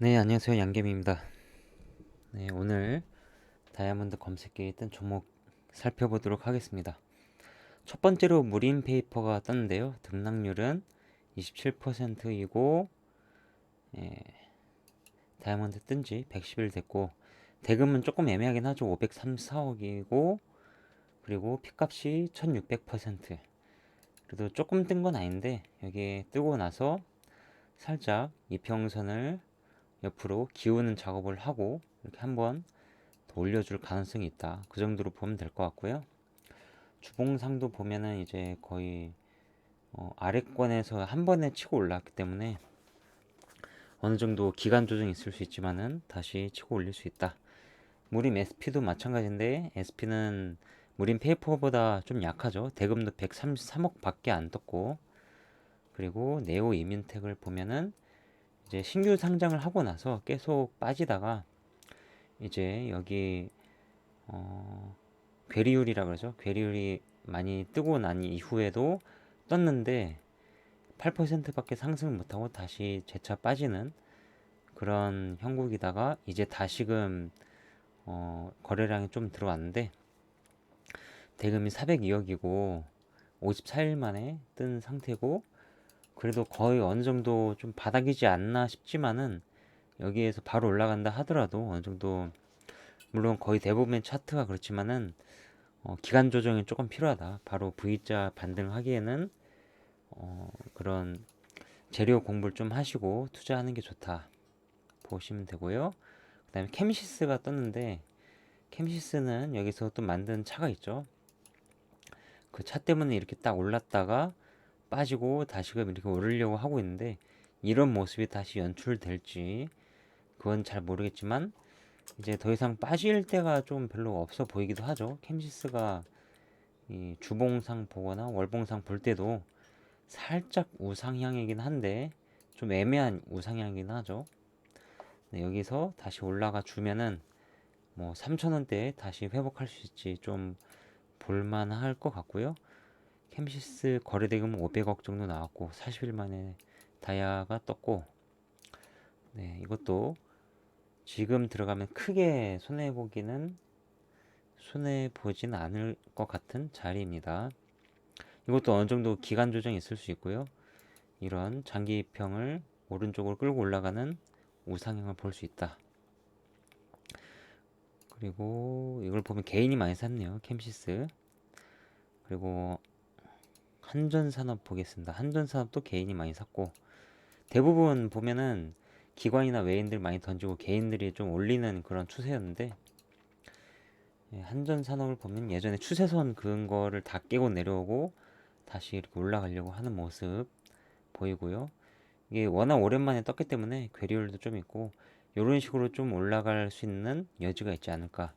네, 안녕하세요. 양겜입니다. 네, 오늘 다이아몬드 검색기에 뜬 종목 살펴보도록 하겠습니다. 첫 번째로 무린 페이퍼가 떴는데요. 등락률은 27%이고, 예, 다이아몬드 뜬 지 110일 됐고, 대금은 조금 애매하긴 하죠. 534억이고, 그리고 피값이 1600%. 그래도 조금 뜬 건 아닌데, 여기에 뜨고 나서 살짝 이평선을 옆으로 기우는 작업을 하고 이렇게 한번 더 올려줄 가능성이 있다. 그 정도로 보면 될 것 같고요. 주봉상도 보면은 이제 거의 어 아래권에서 한 번에 치고 올라왔기 때문에 어느 정도 기간 조정이 있을 수 있지만은 다시 치고 올릴 수 있다. 무림 SP도 마찬가지인데 SP는 무림 페이퍼보다 좀 약하죠. 대금도 133억 밖에 안 떴고 그리고 네오 이민텍을 보면은 이제 신규 상장을 하고 나서 계속 빠지다가 이제 여기 어 괴리율이라 그러죠. 괴리율이 많이 뜨고 난 이후에도 떴는데 8%밖에 상승을 못하고 다시 재차 빠지는 그런 형국이다가 이제 다시금 어 거래량이 좀 들어왔는데 대금이 402억이고 54일 만에 뜬 상태고 그래도 거의 어느 정도 좀 바닥이지 않나 싶지만은 여기에서 바로 올라간다 하더라도 어느 정도 물론 거의 대부분의 차트가 그렇지만은 어, 기간 조정이 조금 필요하다. 바로 V자 반등하기에는 어, 그런 재료 공부를 좀 하시고 투자하는 게 좋다. 보시면 되고요. 그다음에 캠시스가 떴는데 캠시스는 여기서 또 만든 차가 있죠. 그 차 때문에 이렇게 딱 올랐다가 빠지고 다시금 이렇게 오르려고 하고 있는데 이런 모습이 다시 연출될지 그건 잘 모르겠지만 이제 더 이상 빠질 때가 좀 별로 없어 보이기도 하죠. 캠시스가 이 주봉상 보거나 월봉상 볼 때도 살짝 우상향이긴 한데 좀 애매한 우상향이긴 하죠. 네, 여기서 다시 올라가 주면은 뭐 3천원대에 다시 회복할 수 있지 좀 볼만할 것 같고요. 캠시스 거래대금 500억 정도 나왔고 40일 만에 다이아가 떴고 네 이것도 지금 들어가면 크게 손해 보기는 손해 보진 않을 것 같은 자리입니다. 이것도 어느 정도 기간 조정이 있을 수 있고요. 이런 장기 입평을 오른쪽으로 끌고 올라가는 우상향을 볼 수 있다. 그리고 이걸 보면 개인이 많이 샀네요. 캠시스. 그리고 한전산업 보겠습니다. 한전산업도 개인이 많이 샀고 대부분 보면은 기관이나 외인들 많이 던지고 개인들이 좀 올리는 그런 추세였는데 예, 한전산업을 보면 예전에 추세선 그은 거를 다 깨고 내려오고 다시 이렇게 올라가려고 하는 모습 보이고요. 이게 워낙 오랜만에 떴기 때문에 괴리율도 좀 있고 이런 식으로 좀 올라갈 수 있는 여지가 있지 않을까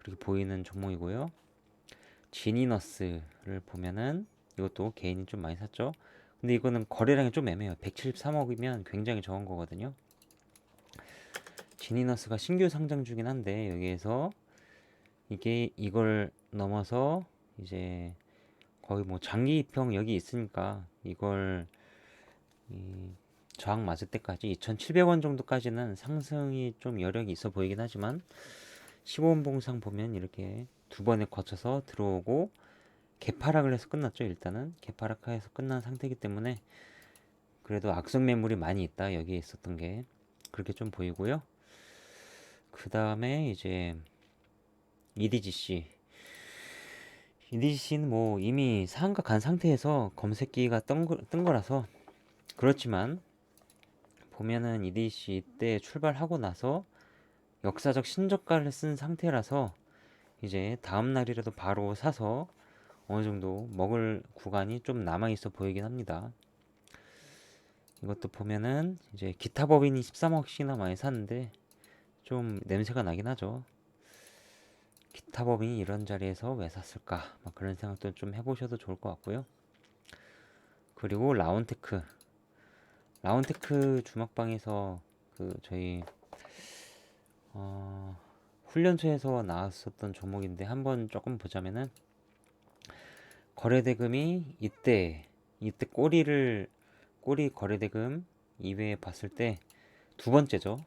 그렇게 보이는 종목이고요. 지니너스를 보면은 이것도 개인이 좀 많이 샀죠. 근데 이거는 거래량이 좀 애매해요. 173억이면 굉장히 적은 거거든요. 지니너스가 신규 상장 중긴 한데 여기에서 이게 이걸 넘어서 이제 거의 뭐 장기 입평 여기 있으니까 이걸 이 저항 맞을 때까지 2,700원 정도까지는 상승이 좀 여력이 있어 보이긴 하지만 15분 봉상 보면 이렇게 두 번에 거쳐서 들어오고 개파락을 해서 끝났죠. 일단은 개파락해서 끝난 상태이기 때문에 그래도 악성 매물이 많이 있다. 여기에 있었던 게 그렇게 좀 보이고요. 그 다음에 이제 EDGC EDGC는 뭐 이미 상한가 간 상태에서 검색기가 뜬, 거, 뜬 거라서 그렇지만 보면은 EDC 이때 출발하고 나서 역사적 신저가를 쓴 상태라서 이제 다음 날이라도 바로 사서 어느 정도 먹을 구간이 좀 남아 있어 보이긴 합니다. 이것도 보면은 이제 기타 법인이 13억씩이나 많이 샀는데 좀 냄새가 나긴 하죠. 기타 법인이 이런 자리에서 왜 샀을까? 막 그런 생각도 좀 해보셔도 좋을 것 같고요. 그리고 라운테크. 라운테크 주막방에서 그 저희 어 훈련소에서 나왔었던 종목인데 한번 조금 보자면은 거래대금이 이때 이때 꼬리를 꼬리 거래대금 이외에 봤을 때 두 번째죠.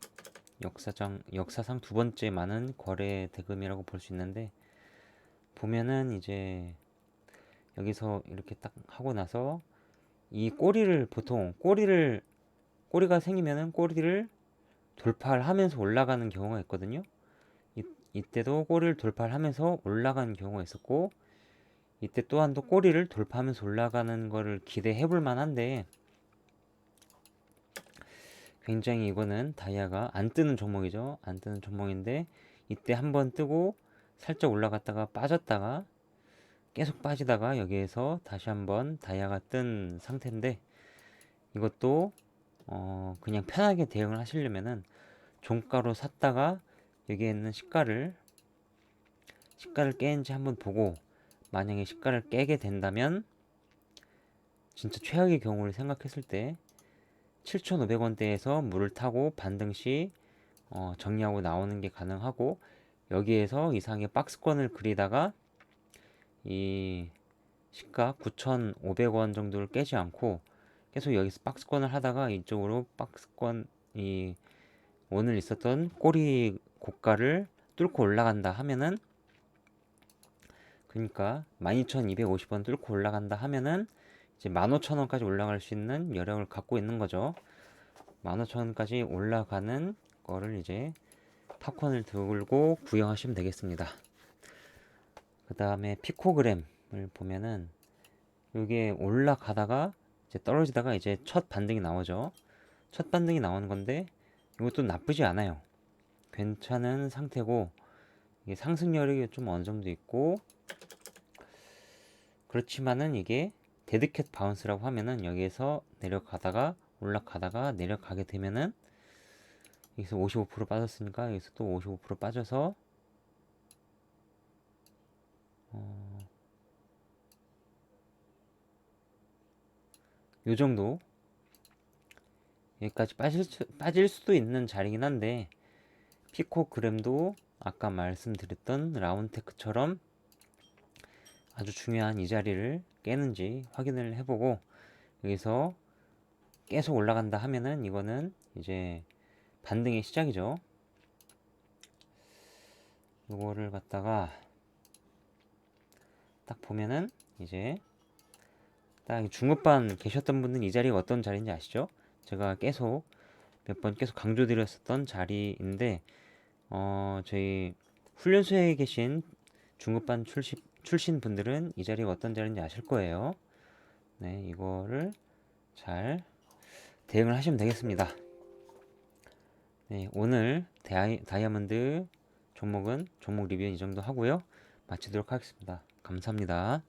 역사장 역사상 두 번째 많은 거래 대금이라고 볼 수 있는데 보면은 이제 여기서 이렇게 딱 하고 나서 이 꼬리를 보통 꼬리를 꼬리가 생기면은 꼬리를 돌파를 하면서 올라가는 경우가 있거든요. 이, 이때도 꼬리를 돌파를 하면서 올라가는 경우가 있었고 이때 또한 또 꼬리를 돌파하면서 올라가는 거를 기대해 볼 만한데 굉장히 이거는 다이아가 안 뜨는 종목이죠. 안 뜨는 종목인데 이때 한번 뜨고 살짝 올라갔다가 빠졌다가 계속 빠지다가 여기에서 다시 한번 다이아가 뜬 상태인데 이것도 어 그냥 편하게 대응을 하시려면은 종가로 샀다가 여기에 있는 시가를 시가를 깨는지 한번 보고 만약에 시가를 깨게 된다면 진짜 최악의 경우를 생각했을 때 7,500원대에서 물을 타고 반등 시 어, 정리하고 나오는 게 가능하고 여기에서 이상의 박스권을 그리다가 이 시가 9,500원 정도를 깨지 않고 계속 여기서 박스권을 하다가 이쪽으로 박스권 이 오늘 있었던 꼬리 고가를 뚫고 올라간다 하면은 그러니까 12,250원 뚫고 올라간다 하면은 이제 15,000원까지 올라갈 수 있는 여력을 갖고 있는 거죠. 15,000원까지 올라가는 거를 이제 팝콘을 들고 구경하시면 되겠습니다. 그 다음에 피코그램을 보면은 이게 올라가다가 이제 떨어지다가 이제 첫 반등이 나오죠. 첫 반등이 나오는 건데 이것도 나쁘지 않아요. 괜찮은 상태고 이게 상승 여력이 좀 어느 정도 있고 그렇지만은 이게 데드캣 바운스라고 하면은 여기에서 내려가다가 올라가다가 내려가게 되면은 여기서 55% 빠졌으니까 여기서 또 55% 빠져서 어, 요 정도 여기까지 빠질, 수, 빠질 수도 있는 자리긴 한데 피코 그램도 아까 말씀드렸던 라운테크처럼 아주 중요한 이 자리를 깨는지 확인을 해보고 여기서 계속 올라간다 하면은 이거는 이제 반등의 시작이죠. 이거를 갖다가 딱 보면은 이제 딱 중급반 계셨던 분은 이 자리가 어떤 자리인지 아시죠? 제가 계속 몇 번 계속 강조드렸었던 자리인데 어 저희 훈련소에 계신 중급반 출신 출신 분들은 이 자리가 어떤 자리인지 아실 거예요. 네, 이거를 잘 대응을 하시면 되겠습니다. 네, 오늘 다이, 다이아몬드 종목은 종목 리뷰 이 정도 하고요. 마치도록 하겠습니다. 감사합니다.